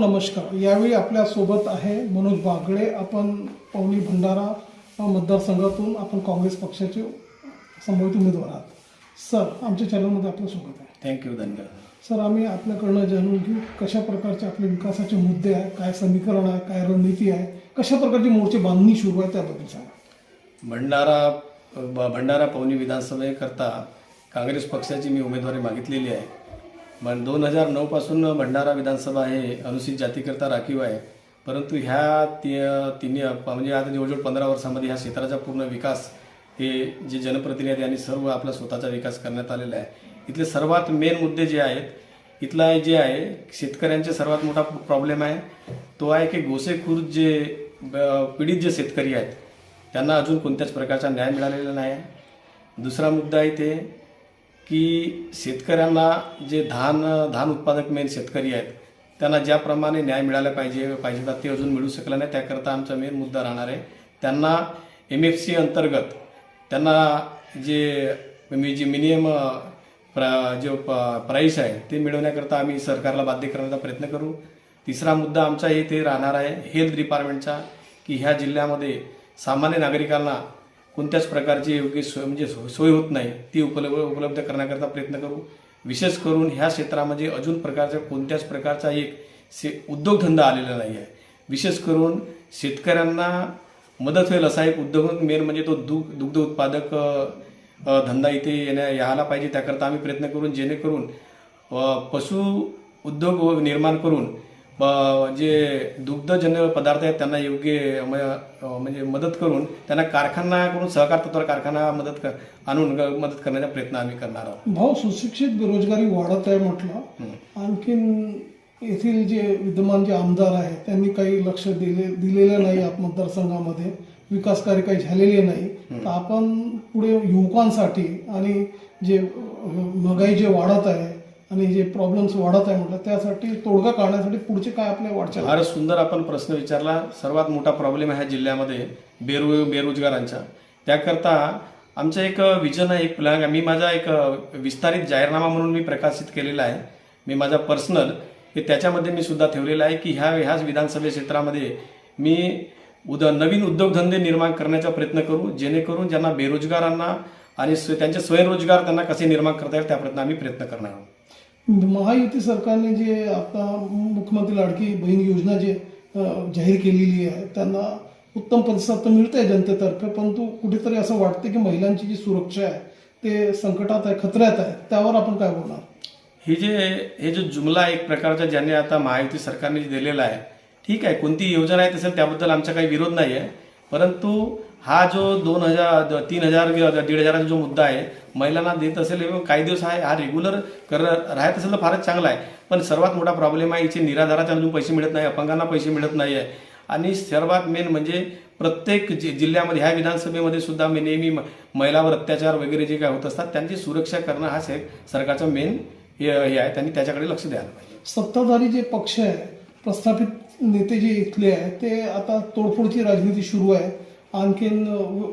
नमस्कार. यावेळी आपल्यासोबत आहे मनोज बागडे. आपण पवनी भंडारा मतदारसंघातून आपण काँग्रेस पक्षाचे संभावित उमेदवार आहात. सर आमच्या चॅनलमध्ये आपलं स्वागत आहे. थँक्यू धन्यवाद. सर आम्ही आपल्याकडनं जाणून घेऊ कशा प्रकारचे आपले विकासाचे मुद्दे आहे काय समीकरण आहे काय रणनीती आहे कशा प्रकारची मोर्चे बांधणी सुरू आहे त्याबद्दल सांगा. भंडारा भंडारा पवनी विधानसभेकरता काँग्रेस पक्षाची मी उमेदवारी मागितलेली आहे. पण दोन हजार नऊपासून भंडारा विधानसभा हे अनुसूचित जातीकरता राखीव आहे. परंतु ह्या ति तिन्ही म्हणजे आता जवळजवळ पंधरा वर्षामध्ये ह्या क्षेत्राचा पूर्ण विकास हे जे जनप्रतिनिधी आणि यांनी सर्व आपला स्वतःचा विकास करण्यात आलेला आहे. इथले सर्वात मेन मुद्दे जे आहेत इथला जे आहे शेतकऱ्यांचे सर्वात मोठा प्रॉब्लेम आहे. तो आहे की गोसेखुर्द जे ब- पीडित जे शेतकरी आहेत त्यांना अजून कोणत्याच प्रकारचा न्याय मिळालेला नाही दुसरा मुद्दा आहे ते की शेतकऱ्यांना जे धान धान उत्पादक मेन शेतकरी आहेत त्यांना ज्याप्रमाणे न्याय मिळाला पाहिजे पाहिजे तर ते अजून मिळू शकलं नाही त्याकरता आमचा मेन मुद्दा राहणार आहे. त्यांना एम एफ सी अंतर्गत त्यांना जे मी जे मिनिमम प्र जो प प्राईस आहे ते मिळवण्याकरता आम्ही सरकारला बाध्य करण्याचा प्रयत्न करू. तिसरा मुद्दा आमचा इथे राहणार आहे हेल्थ डिपार्टमेंटचा की ह्या जिल्ह्यामध्ये सामान्य नागरिकांना कोणत्याच प्रकारची योग्य सोय म्हणजे सो- सोय होत नाही. ती उपलब्ध उपलब्ध करण्याकरता प्रयत्न करू. विशेष करून ह्या क्षेत्रामध्ये अजून प्रकारच्या कोणत्याच प्रकारचा एक से उद्योगधंदा आलेला नाही आहे विशेष करून शेतकऱ्यांना मदत होईल असा एक उद्योग मेन म्हणजे तो दुग्ध दुग्ध उत्पादक धंदा इथे येण्या यायला पाहिजे. त्याकरता आम्ही प्रयत्न करून जेणेकरून पशु उद्योग निर्माण करून जे दुग्धजन्य पदार्थ आहेत त्यांना योग्य म्हणजे मदत करून त्यांना कारखान्याकडून सहकार तत्वावर कारखाना मदत कर आणून मदत करण्याचा प्रयत्न आम्ही करणार आहोत. भाऊ सुशिक्षित बेरोजगारी वाढत आहे म्हटलं. आणखीन येथील जे विद्यमान जे आमदार आहेत त्यांनी काही लक्ष दिले दिलेलं नाही आप मतदारसंघामध्ये विकास कार्य काही झालेले नाही. तर आपण पुढे युवकांसाठी आणि जे महागाई जे वाढत आहे आणि जे प्रॉब्लेम्स वाढत आहे म्हटलं त्यासाठी तोडगा काढण्यासाठी पुढचे काय आपल्या वाटचाल? फारच सुंदर आपण प्रश्न विचारला. सर्वात मोठा प्रॉब्लेम आहे ह्या जिल्ह्यामध्ये बेरो बेरोजगारांचा. त्याकरता आमचं एक विजन आहे एक प्लॅन आहे. मी माझा एक विस्तारित जाहीरनामा म्हणून मी प्रकाशित केलेला आहे. मी माझा पर्सनल हे त्याच्यामध्ये मी सुद्धा ठेवलेला आहे की ह्या ह्याच विधानसभा क्षेत्रामध्ये मी उद नवीन उद्योगधंदे निर्माण करण्याचा प्रयत्न करू जेणेकरून ज्यांना बेरोजगारांना आणि त्यांचे स्वयंरोजगार त्यांना कसे निर्माण करता येईल त्या प्रयत्न आम्ही प्रयत्न करणार आहोत. महायुती सरकारने जे आता मुख्यमंत्री लाडकी बहीण योजना जे जाहीर केलेली आहे त्यांना उत्तम प्रतिसाद तर मिळतंय जनतेतर्फे परंतु कुठेतरी असं वाटतं की महिलांची जी सुरक्षा आहे ते संकटात आहे खतऱ्यात आहे. त्यावर आपण काय बोलणार? हे जे हे जो जुमला एक प्रकारचा ज्याने आता महायुती सरकारने जे दिलेला आहे ठीक आहे कोणती योजना येत असेल त्याबद्दल आमचा काही विरोध नाही आहे परंतु हा जो दोन हजार तीन हजार किंवा दीड हजाराचा जो मुद्दा आहे महिलांना देत असेल काही दिवस आहे हा रेग्युलर कर राहत असेल तर फारच चांगला आहे. पण सर्वात मोठा प्रॉब्लेम आहे इथे निराधाराच्या अजून पैसे मिळत नाही अपंगांना पैसे मिळत नाही आहे. आणि सर्वात मेन म्हणजे प्रत्येक जि- जिल्ह्यामध्ये ह्या विधानसभेमध्ये सुद्धा मी नेहमी म- महिलावर अत्याचार वगैरे जे काय होत असतात त्यांची सुरक्षा करणं हा से- सरकारचा मेन हे हे आहे. त्यांनी त्याच्याकडे लक्ष द्यायला पाहिजे. सत्ताधारी जे पक्ष आहे प्रस्थापित नेते जे इथले आहे ते आता तोडफोडची राजनीती सुरू आहे. आणखीन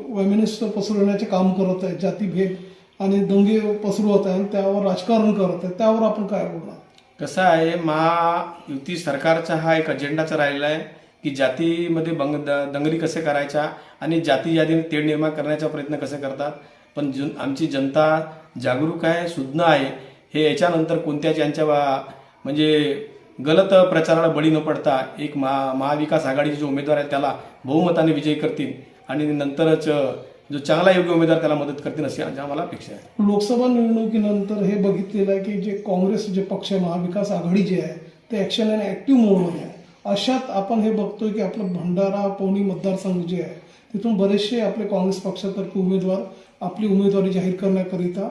वेमिनिस्ट पसरवण्याचे काम करत आहे जातीभेद आणि दंगे पसरवत आहे आणि त्यावर राजकारण करत आहे त्यावर आपण काय बोलणार? कसं आहे महायुती सरकारचा हा एक अजेंडाचा राहिलेला आहे की जातीमध्ये बंग द- दंगली कसे करायच्या आणि जाती यादीने तेढ निर्माण करण्याचा प्रयत्न कसे करतात. पण जन आमची जनता जागरूक आहे सुज्ञ आहे. हे याच्यानंतर कोणत्याच यांच्या वा- म्हणजे गलत प्रचाराला बळी न पडता एक महा महाविकास आघाडीचे जे उमेदवार आहेत त्याला बहुमताने विजयी करतील आणि नंतरच जो चांगला योग्य उमेदवार त्याला मदत करतील अशी आम्हाला अपेक्षा आहे. लोकसभा निवडणुकीनंतर हे बघितलेलं आहे की जे काँग्रेस जे पक्ष आहे महाविकास आघाडी जे आहे ते ॲक्शन आणि ॲक्टिव्ह मोडमध्ये आहे. अशात आपण हे बघतोय की आपलं भंडारा पवनी मतदारसंघ जे आहे तिथून बरेचसे आपले काँग्रेस पक्षातर्फे उमेदवार आपली उमेदवारी जाहीर करण्याकरिता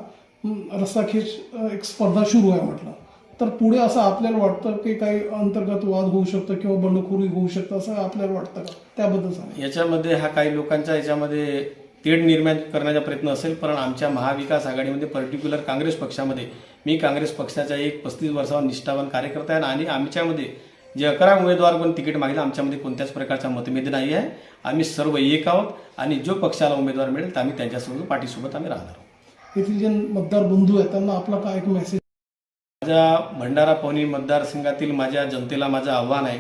रस्साखेच एक स्पर्धा सुरू आहे म्हटलं. तर पुढे असं आपल्याला वाटतं की काही अंतर्गत वाद होऊ शकतं किंवा बंडखोरी होऊ शकतं असं आपल्याला वाटतं का? त्याबद्दल सांगा. याच्यामध्ये हा काही लोकांच्या याच्यामध्ये तेढ निर्माण करण्याचा प्रयत्न असेल पण आमच्या महाविकास आघाडीमध्ये पर्टिक्युलर काँग्रेस पक्षामध्ये मी काँग्रेस पक्षाचा एक पस्तीस वर्षावर निष्ठावान कार्यकर्ता आहे आणि आमच्यामध्ये जे अकरा उमेदवार पण तिकीट मागेल आमच्यामध्ये कोणत्याच प्रकारचा मतभेद नाही आहे. आम्ही सर्व एक आहोत आणि जो पक्षाला उमेदवार मिळेल तर आम्ही त्यांच्यासोबत पाठीसोबत आम्ही राहणार आहोत. येथील जे मतदार बंधू आहेत त्यांना आपला काय एक मेसेज माझ्या भंडारा पवनी मतदारसंघातील माझ्या जनतेला माझं आव्हान आहे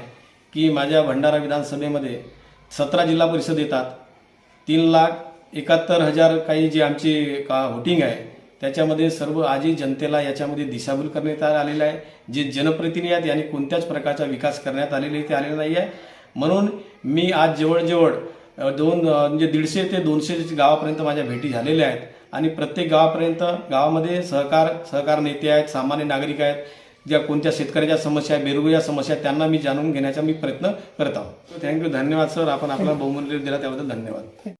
की माझ्या भंडारा विधानसभेमध्ये सतरा जिल्हा परिषद येतात. तीन लाख एकाहत्तर हजार काही जी आमची का व्होटिंग आहे त्याच्यामध्ये सर्व आजही जनतेला याच्यामध्ये दिशाभूल करण्यात आलेलं आहे. जे जनप्रतिनिधी आहेत यांनी कोणत्याच प्रकारचा विकास करण्यात आलेले ते आलेला नाही आहे म्हणून मी आज जवळजवळ दोन म्हणजे दीडशे ते दोनशे गावापर्यंत माझ्या भेटी झालेल्या आहेत. आणि प्रत्येक गावापर्यंत गावामध्ये सहकार सहकार नेते आहेत सामान्य नागरिक आहेत ज्या कोणत्या शेतकऱ्याच्या समस्या आहेत बेरोजगार समस्या आहेत त्यांना मी जाणून घेण्याचा मी प्रयत्न करत आहोत. थँक्यू धन्यवाद सर आपण आपला बहुमूल्य दिला त्याबद्दल धन्यवाद.